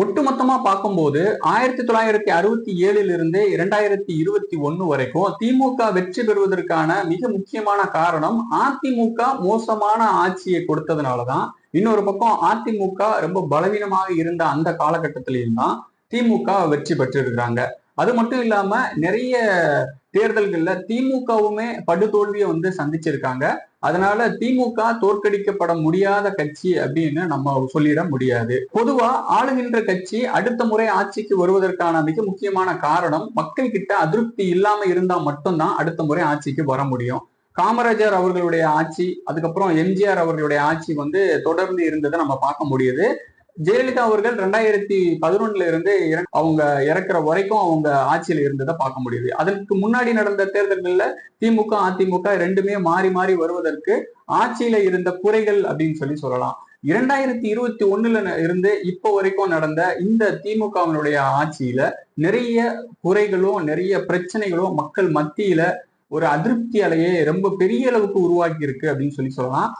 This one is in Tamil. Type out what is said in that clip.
ஒட்டுமொத்தமா பார்க்கும்போது ஆயிரத்தி தொள்ளாயிரத்தி அறுபத்தி ஏழுல இருந்து இரண்டாயிரத்தி இருபத்தி ஒன்னு வரைக்கும் திமுக வெற்றி பெறுவதற்கான மிக முக்கியமான காரணம் அதிமுக மோசமான ஆட்சியை கொடுத்ததுனாலதான் இன்னொரு பக்கம் அதிமுக ரொம்ப பலவீனமாக இருந்த அந்த காலகட்டத்திலையும் தான் திமுக வெற்றி பெற்றிருக்கிறாங்க. அது மட்டும் இல்லாம நிறைய தேர்தல்கள்ல திமுகவுமே படுதோல்வியை வந்து சந்திச்சிருக்காங்க. அதனால திமுக தோற்கடிக்கப்பட முடியாத கட்சி அப்படின்னு நம்ம சொல்லிட முடியாது. பொதுவா ஆளுகின்ற கட்சி அடுத்த முறை ஆட்சிக்கு வருவதற்கான மிக முக்கியமான காரணம் மக்கள் கிட்ட அதிருப்தி இல்லாம இருந்தா மட்டும்தான் அடுத்த முறை ஆட்சிக்கு வர முடியும். காமராஜர் அவர்களுடைய ஆட்சி அதுக்கப்புறம் எம்ஜிஆர் அவர்களுடைய ஆட்சி வந்து தொடர்ந்து இருந்ததை நம்ம பார்க்க முடியுது. ஜெயலலிதா அவர்கள் ரெண்டாயிரத்தி பதினொன்னுல இருந்து அவங்க இறக்குற வரைக்கும் அவங்க ஆட்சியில இருந்ததை பார்க்க முடியுது. அதற்கு முன்னாடி நடந்த தேர்தல்கள்ல திமுக அதிமுக ரெண்டுமே மாறி மாறி வருவதற்கு ஆட்சியில இருந்த குறைகள் அப்படின்னு சொல்லி சொல்லலாம். இரண்டாயிரத்தி இருபத்தி ஒண்ணுல இருந்து இப்போ வரைக்கும் நடந்த இந்த திமுகவினுடைய ஆட்சியில நிறைய குறைகளும் நிறைய பிரச்சனைகளும் மக்கள் மத்தியில ஒரு அதிருப்தி அலையை ரொம்ப பெரிய அளவுக்கு உருவாக்கி இருக்கு அப்படின்னு சொல்லி சொல்லலாம்.